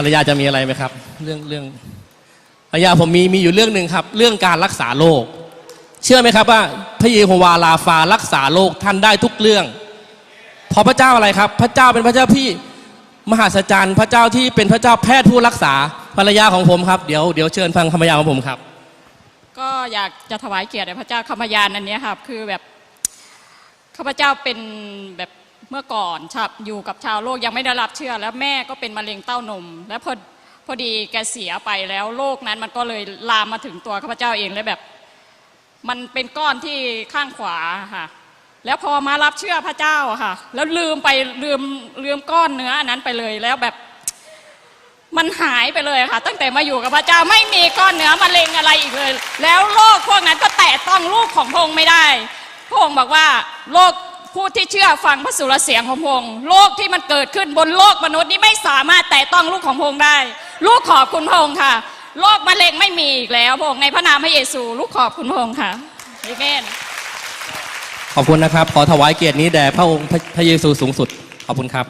รรยาจะมีอะไรไหมครับ เรื่องเรื่องภรรยาผมมีมีอยู่เรื่องหนึ่งครับ เรื่องการรักษาโรคเชื่อไหมครับว่า พระเยโฮวาลาฟารักษาโรคท่านได้ทุกเรื่องเพราะพระเจ้าอะไรครับ พระเจ้าเป็นพระเจ้าที่มหัศจรรย์พระเจ้าที่เป็นพระเจ้าแพทย์ผู้รักษาภรรยาของผมครับเดี๋ยวเดี๋ยวเชิญฟังคำพยานของผมครับ ก็อยากจะถวายเกียรติพระเจ้าคำพยานอันนี้ครับ คือแบบข้าพเจ้าเป็นแบบ เมื่อก่อนชาวอยู่กับชาวโลกยังไม่ได้รับเชื่อ แล้วแม่ก็เป็นมะเร็งเต้านม แล้วพอพอดีแกเสียไปแล้วโรคนั้นมันก็เลยลามมาถึงตัวข้าพเจ้าเองแล้วแบบ มันเป็นก้อนที่ข้างขวาค่ะ แล้วพอมารับเชื่อพระเจ้าค่ะ แล้วลืมไปลืมลืมก้อนเนื้ออันนั้นไปเลยแล้วแบบมันหายไปเลยค่ะ ตั้งแต่มาอยู่กับพระเจ้าไม่มีก้อนเนื้อมะเร็งอะไรอีกเลย แล้วโรคพวกนั้นก็แตะต้องลูกของพงค์ไม่ได้พงค์บอกว่าโรค ผู้ที่เชื่อฟังพระสุรเสียงของพงค์โลกที่มันเกิดขึ้นบนโลกมนุษย์นี้ไม่สามารถแตะต้องลูกของพงค์ได้ ลูกขอบคุณพงค์ค่ะ โรคมะเร็งไม่มีอีกแล้วพงค์ในพระนามพระเยซู ลูกขอบคุณพงค์ค่ะเอเมนขอบคุณนะครับ ขอถวายเกียรตินี้แด่พระองค์พระเยซูสูงสุด ขอบคุณครับ